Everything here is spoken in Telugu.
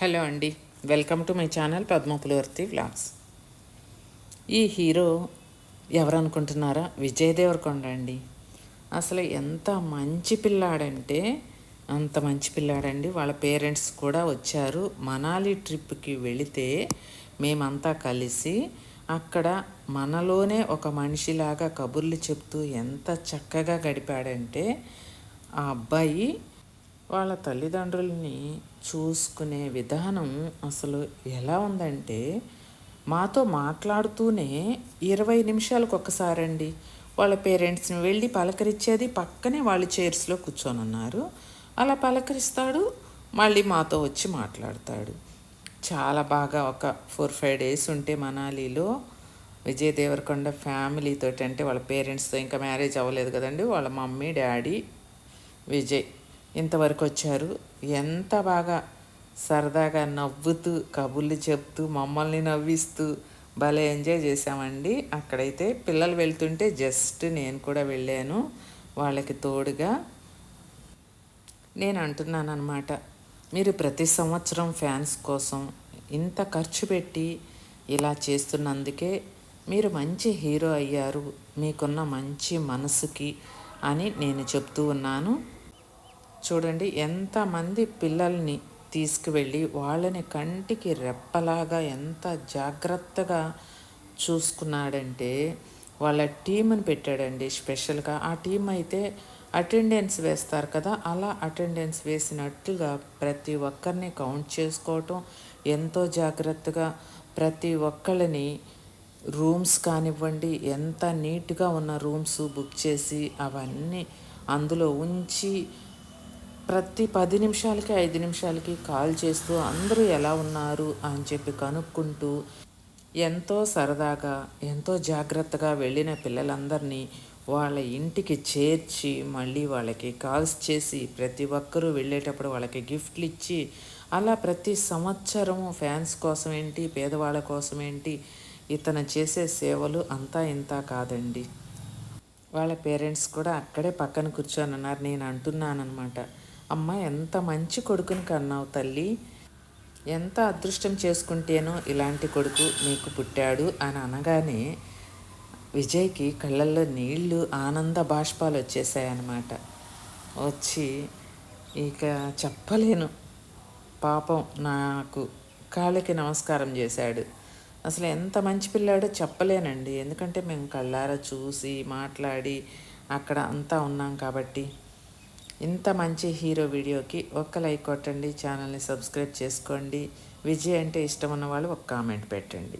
హలో అండి. Welcome to my channel Padma Pulavarthi vlogs. ఈ హీరో ఎవరనుకుంటున్నారా? విజయ్ దేవరకొండ అండి. అసలు ఎంత మంచి పిల్లాడంటే అంత మంచి పిల్లాడండి. వాళ్ళ పేరెంట్స్ కూడా వచ్చారు. మనాలి ట్రిప్కి వెళితే మేమంతా కలిసి అక్కడ మనలోనే ఒక మనిషిలాగా కబుర్లు చెప్తూ ఎంత చక్కగా గడిపాడంటే ఆ అబ్బాయి వాళ్ళ తల్లిదండ్రుల్ని చూసుకునే విధానం అసలు ఎలా ఉందంటే మాతో మాట్లాడుతూనే ఇరవై నిమిషాలకు ఒక్కసారండి. వాళ్ళ పేరెంట్స్ని వెళ్ళి పలకరించేది పక్కనే వాళ్ళ చైర్స్లో కూర్చొని ఉన్నారు. అలా పలకరిస్తాడు మళ్ళీ మాతో వచ్చి మాట్లాడతాడు. చాలా బాగా ఒక ఫోర్ ఫైవ్ డేస్ ఉంటే మనాలిలో విజయ్ దేవరకొండ ఫ్యామిలీతో అంటే వాళ్ళ పేరెంట్స్తో ఇంకా మ్యారేజ్ అవ్వలేదు కదండి. వాళ్ళ మమ్మీ డాడీ విజయ్. ఇంతవరకు వచ్చారు. ఎంత బాగా సరదాగా నవ్వుతూ కబుర్లు చెప్తూ మమ్మల్ని నవ్విస్తూ భలే ఎంజాయ్ చేశామండి. అక్కడైతే పిల్లలు వెళ్తుంటే జస్ట్ నేను కూడా వెళ్ళాను. వాళ్ళకి తోడుగా నేను అంటున్నాను అనమాట మీరు ప్రతి సంవత్సరం ఫ్యాన్స్ కోసం ఇంత ఖర్చు పెట్టి ఇలా చేస్తున్నందుకే మీరు మంచి హీరో అయ్యారు. మీకున్న మంచి మనసుకి అని నేను చెప్తూ ఉన్నాను. చూడండి ఎంతమంది పిల్లల్ని తీసుకువెళ్ళి వాళ్ళని కంటికి రెప్పలాగా ఎంత జాగ్రత్తగా చూసుకున్నాడంటే వాళ్ళ టీంని పెట్టాడండి స్పెషల్గా. ఆ టీం అయితే అటెండెన్స్ వేస్తారు కదా అలా అటెండెన్స్ వేసినట్లుగా ప్రతి ఒక్కరిని కౌంట్ చేసుకోవటం ఎంతో జాగ్రత్తగా ప్రతి ఒక్కళ్ళని రూమ్స్ కానివ్వండి ఎంత నీట్గా ఉన్న రూమ్స్ బుక్ చేసి అవన్నీ అందులో ఉంచి ప్రతి పది నిమిషాలకి ఐదు నిమిషాలకి కాల్ చేస్తూ అందరూ ఎలా ఉన్నారు అని చెప్పి కనుక్కుంటూ ఎంతో సరదాగా ఎంతో జాగ్రత్తగా వెళ్ళిన పిల్లలందరినీ వాళ్ళ ఇంటికి చేర్చి మళ్ళీ వాళ్ళకి కాల్స్ చేసి ప్రతి ఒక్కరూ వెళ్ళేటప్పుడు వాళ్ళకి గిఫ్ట్లు ఇచ్చి అలా ప్రతి సంవత్సరం ఫ్యాన్స్ కోసం ఏంటి పేదవాళ్ళ కోసం ఏంటి ఇతను చేసే సేవలు అంతా ఇంత కాదండి. వాళ్ళ పేరెంట్స్ కూడా అక్కడే పక్కన కూర్చొని అన్నారు నేను అంటున్నానమాట అమ్మ ఎంత మంచి కొడుకుని కన్నావు తల్లి. ఎంత అదృష్టం చేసుకుంటేనో ఇలాంటి కొడుకు నీకు పుట్టాడు అని అనగానే విజయ్కి కళ్ళల్లో నీళ్ళు ఆనంద బాష్పాలు వచ్చేసాయన్నమాట. వచ్చి ఇక చెప్పలేను. పాపం నాకు కాళ్ళకి నమస్కారం చేశాడు. అసలు ఎంత మంచి పిల్లాడో చెప్పలేనండి. ఎందుకంటే మేము కళ్ళారా చూసి మాట్లాడి అక్కడ అంతా ఉన్నాం కాబట్టి. ఇంత మంచి హీరో వీడియోకి ఒక్క లైక్ కొట్టండి ఛానల్ని సబ్స్క్రైబ్ చేసుకోండి. విజయ్ అంటే ఇష్టం ఉన్న వాళ్ళు ఒక కామెంట్ పెట్టండి.